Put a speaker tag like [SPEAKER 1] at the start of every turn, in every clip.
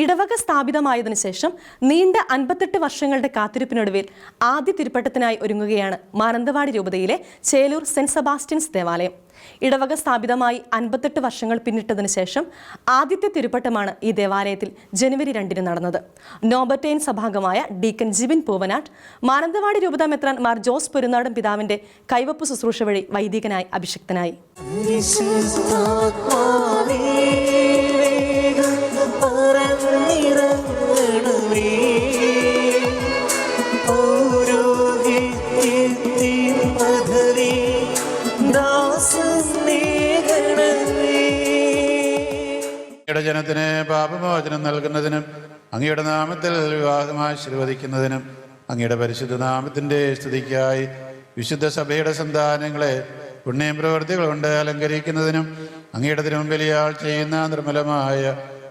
[SPEAKER 1] ഇടവക സ്ഥാപിതമായതിനു ശേഷം നീണ്ട അൻപത്തെട്ട് വർഷങ്ങളുടെ കാത്തിരിപ്പിനൊടുവിൽ ആദ്യ തിരുപ്പട്ടത്തിനായി ഒരുങ്ങുകയാണ് മാനന്തവാടി രൂപതയിലെ ചേലൂർ സെന്റ് സെബാസ്റ്റ്യൻസ് ദേവാലയം. ഇടവക സ്ഥാപിതമായി അൻപത്തെട്ട് വർഷങ്ങൾ പിന്നിട്ടതിനു ശേഷം ആദ്യത്തെ തിരുപ്പട്ടമാണ് ഈ ദേവാലയത്തിൽ ജനുവരി രണ്ടിന് നടന്നത്. നോബർട്ടൈൻ സഭാംഗമായ ഡീക്കൻ ജിബിൻ പൂവനാട്ട് മാനന്തവാടി രൂപത മെത്രാൻ മാർ ജോസ് പെരുന്നാടൻ പിതാവിന്റെ കൈവപ്പ് ശുശ്രൂഷ വഴി വൈദികനായി അഭിഷിക്തനായി.
[SPEAKER 2] ജനത്തിന് പാപമോചനം നൽകുന്നതിനും അങ്ങയുടെ നാമത്തിൽ വിവാഹം ആശീർവദിക്കുന്നതിനും അങ്ങയുടെ പരിശുദ്ധ നാമത്തിന്റെ സ്തുതിക്കായി വിശുദ്ധ സഭയുടെ സന്താനങ്ങളെ പുണ്യം പ്രവൃത്തികൾ കൊണ്ട് അലങ്കരിക്കുന്നതിനും അങ്ങയുടെ തിരുമുമ്പിൽ ഇയാൾ ചെയ്യുന്ന നിർമ്മലമായ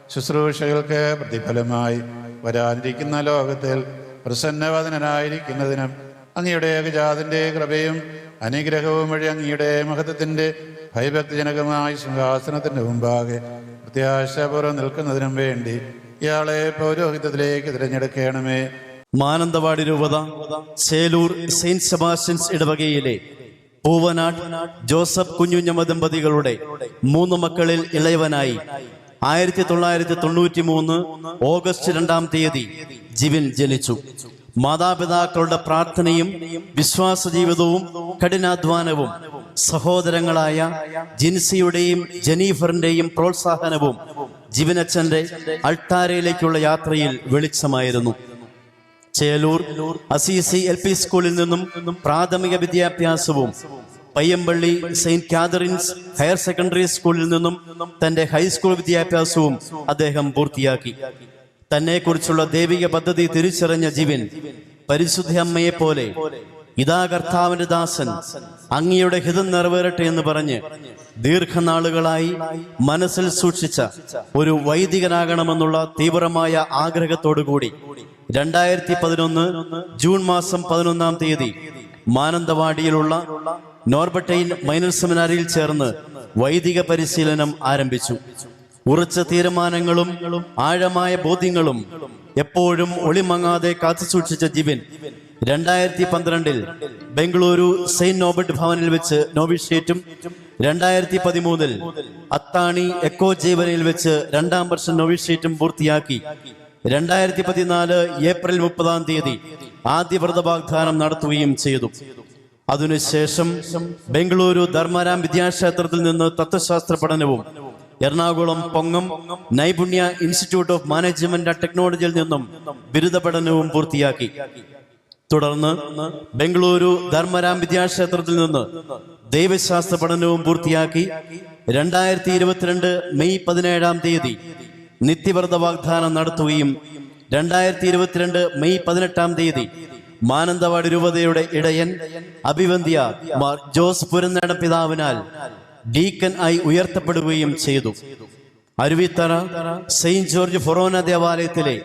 [SPEAKER 2] ശുശ്രൂഷകൾക്ക് പ്രതിഫലമായി. വരാനിരിക്കുന്ന ലോകത്തിൽ പ്രസന്നവദനായിരിക്കുന്നതിനും അങ്ങയുടെ ഏകജാതിന്റെ കൃപയും അനുഗ്രഹവും വഴി അങ്ങയുടെ മഹത്വത്തിന്റെ ഭയഭക്തിജനകമായ സിംഹാസനത്തിന്റെ മുമ്പാകെ പ്രത്യാശപൂർവം നിൽക്കുന്നതിനും വേണ്ടി ഇയാളെ പൗരോഹിത്യത്തിലേക്ക് തിരഞ്ഞെടുക്കണമേ.
[SPEAKER 3] മാനന്തവാടി രൂപത ചേലൂർ സെയിന്റ് സെബാസ്റ്റ്യൻസ് ഇടവകയിലെ പൂവനാട് ജോസഫ് കുഞ്ഞുഞ്ഞമ്മ ദമ്പതികളുടെ മൂന്ന് മക്കളിൽ ഇളയവനായി ആയിരത്തി തൊള്ളായിരത്തി തൊണ്ണൂറ്റി മൂന്ന് ഓഗസ്റ്റ് രണ്ടാം തീയതി ജിവിൻ ജനിച്ചു. മാതാപിതാക്കളുടെ പ്രാർത്ഥനയും വിശ്വാസ ജീവിതവും കഠിനാധ്വാനവും സഹോദരങ്ങളായ ജിൻസിയുടെയും ജനീഫറിന്റെയും പ്രോത്സാഹനവും ജിവിനച്ഛന്റെ അൾട്ടാരയിലേക്കുള്ള യാത്രയിൽ വെളിച്ചമായിരുന്നു. ചേലൂർ അസീസി എൽ പി സ്കൂളിൽ നിന്നും പ്രാഥമിക വിദ്യാഭ്യാസവും Payyampally saint Catherine's higher secondary സ്കൂളിൽ നിന്നും തന്റെ ഹൈസ്കൂൾ വിദ്യാഭ്യാസവും അദ്ദേഹം പൂർത്തിയാക്കി. തന്നെക്കുറിച്ചുള്ള ദൈവിക പദ്ധതി തിരിച്ചറിഞ്ഞ ജീവൻ പരിശുദ്ധ അമ്മയെ പോലെ ഇതാ കർത്താവിന്റെ ദാസൻ അങ്ങയുടെ ഹിതം നിറവേറട്ടെ എന്ന് പറഞ്ഞ് ദീർഘനാളുകളായി മനസ്സിൽ സൂക്ഷിച്ച ഒരു വൈദികനാകണമെന്നുള്ള തീവ്രമായ ആഗ്രഹത്തോടുകൂടി രണ്ടായിരത്തി പതിനൊന്ന് ജൂൺ മാസം പതിനൊന്നാം തീയതി മാനന്തവാടിയിലുള്ള നോർബട്ടൈൻ മൈനർ സെമിനാരിയിൽ ചേർന്ന് വൈദിക പരിശീലനം ആരംഭിച്ചു. ഉറച്ച തീരുമാനങ്ങളും ആഴമായ ബോധ്യങ്ങളും എപ്പോഴും ഒളിമങ്ങാതെ കാത്തുസൂക്ഷിച്ച ജിബിൻ രണ്ടായിരത്തി പന്ത്രണ്ടിൽ ബംഗളൂരു സെയിന്റ് നോബർട്ട് ഭവനിൽ വെച്ച് നോവിഷേറ്റും രണ്ടായിരത്തി പതിമൂന്നിൽ അത്താണി എക്കോ ജീവനിൽ വെച്ച് രണ്ടാം വർഷം നോവിഷേറ്റും പൂർത്തിയാക്കി. രണ്ടായിരത്തി പതിനാല് ഏപ്രിൽ മുപ്പതാം തീയതി ആദ്യ വ്രതവാഗ്ദാനം നടത്തുകയും ചെയ്തു. അതിനുശേഷം ബംഗളൂരു ധർമ്മരാം വിദ്യാക്ഷേത്രത്തിൽ നിന്ന് തത്വശാസ്ത്ര പഠനവും എറണാകുളം പൊങ്ങം നൈപുണ്യ ഇൻസ്റ്റിറ്റ്യൂട്ട് ഓഫ് മാനേജ്മെന്റ് ആൻഡ് ടെക്നോളജിയിൽ നിന്നും ബിരുദ പഠനവും പൂർത്തിയാക്കി. തുടർന്ന് ബംഗളൂരു ധർമ്മരാം വിദ്യാക്ഷേത്രത്തിൽ നിന്ന് ദൈവശാസ്ത്ര പഠനവും പൂർത്തിയാക്കി രണ്ടായിരത്തി ഇരുപത്തിരണ്ട് മെയ് പതിനേഴാം തീയതി നിത്യവ്രത വാഗ്ദാനം നടത്തുകയും രണ്ടായിരത്തി ഇരുപത്തിരണ്ട് മെയ് പതിനെട്ടാം തീയതി മാനന്തവാടി രൂപതയുടെ ഇടയൻ അഭിവന്ധ്യ ജോസ് പുരന്നേട പിതാവിനാൽ ഡീക്കൻ ആയി ഉയർത്തപ്പെടുകയും ചെയ്തു. അരുവിത്തറ സെയിന്റ് ജോർജ് ഫൊറോന ദേവാലയത്തിലെ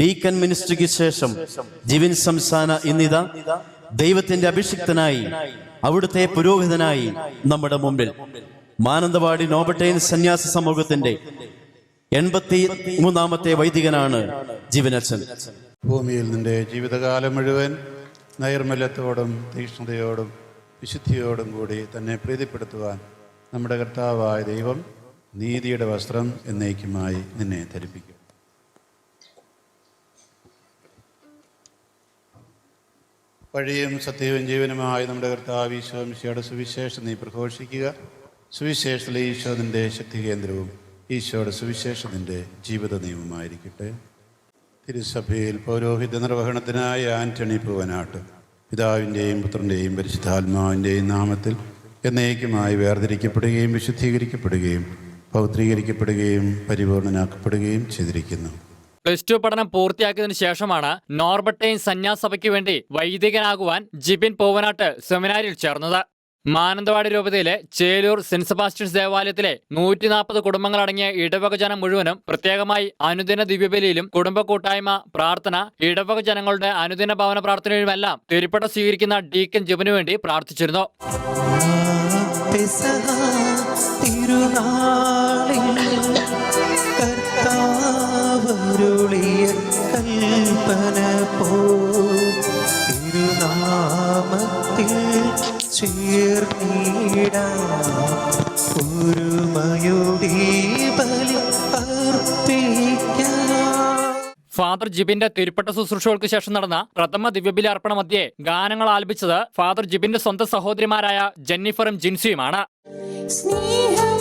[SPEAKER 3] ഡീക്കൻ മിനിസ്ട്രിക്ക് ശേഷം ജിവിൻ സംസ്ഥാന ഇന്നിത ദൈവത്തിന്റെ അഭിഷിക്തനായി അവിടുത്തെ പുരോഹിതനായി നമ്മുടെ മുമ്പിൽ. മാനന്തവാടി നോബട്ടൈൻ സന്യാസ സമൂഹത്തിന്റെ എൺപത്തി മൂന്നാമത്തെ വൈദികനാണ് ജീവനച്ചൻ
[SPEAKER 2] ഭൂമിയിൽ നിന്റെ ജീവിതകാലം മുഴുവൻ നൈർമല്യത്തോടും തീക്ഷ്ണതയോടും വിശുദ്ധിയോടും കൂടി തന്നെ പ്രീതിപ്പെടുത്തുവാൻ നമ്മുടെ കർത്താവായ ദൈവം നീതിയുടെ വസ്ത്രം എന്നേക്കുമായി നിന്നെ ധരിപ്പിക്കും. വഴിയും സത്യവും ജീവനുമായി നമ്മുടെ കർത്താവ് ഈശോ മിശിയുടെ സുവിശേഷം നീ പ്രഘോഷിക്കുക. സുവിശേഷത്തിൽ ഈശോ നിന്റെ ശക്തി കേന്ദ്രവും ഈശോയുടെ സുവിശേഷത്തിന്റെ ജീവിത നിയമമായിരിക്കട്ടെ തിരുസഭയിൽ പൗരോഹിത നിർവഹണത്തിനായ ആന്റണി പൂവനാട്ട്. പിതാവിന്റെയും പുത്രന്റെയും പരിശുദ്ധാത്മാവിന്റെയും നാമത്തിൽ എന്നേക്കുമായി വേർതിരിക്കപ്പെടുകയും വിശുദ്ധീകരിക്കപ്പെടുകയും പൗത്രീകരിക്കപ്പെടുകയും പരിപൂർണനാക്കപ്പെടുകയും ചെയ്തിരിക്കുന്നു.
[SPEAKER 4] പ്ലസ് ടു പഠനം പൂർത്തിയാക്കിയതിനു ശേഷമാണ് നോർബർട്ടൈൻ സന്യാസഭയ്ക്ക് വേണ്ടി വൈദികനാകുവാൻ ജിബിൻ പൂവനാട്ട് സെമിനാരിൽ ചേർന്നത്. മാനന്തവാടി രൂപതയിലെ ചേലൂർ സെന്റ് സെബാസ്റ്റ്യൻസ് ദേവാലയത്തിലെ നൂറ്റി നാൽപ്പത് കുടുംബങ്ങളടങ്ങിയ ഇടവക ജനം മുഴുവനും പ്രത്യേകമായി അനുദിന ദിവ്യബലിയിലും കുടുംബ കൂട്ടായ്മ പ്രാർത്ഥന ഇടവക ജനങ്ങളുടെ അനുദിന ഭവന പ്രാർത്ഥനയിലുമെല്ലാം തിരുപ്പട സ്വീകരിക്കുന്ന ഡീക്കൻ ജിബിനു വേണ്ടി പ്രാർത്ഥിച്ചിരുന്നു.
[SPEAKER 5] കൽപ്പന
[SPEAKER 4] ഫാദർ ജിബിന്റെ തിരുപ്പട്ട ശുശ്രൂഷകൾക്ക് ശേഷം നടന്ന പ്രഥമ ദിവ്യബലി അർപ്പണ മധ്യേ ഗാനങ്ങൾ ആലപിച്ചത് ഫാദർ ജിബിന്റെ സ്വന്തം സഹോദരിമാരായ ജെന്നിഫറും ജിൻസിയുമാണ്.
[SPEAKER 6] സ്നേഹം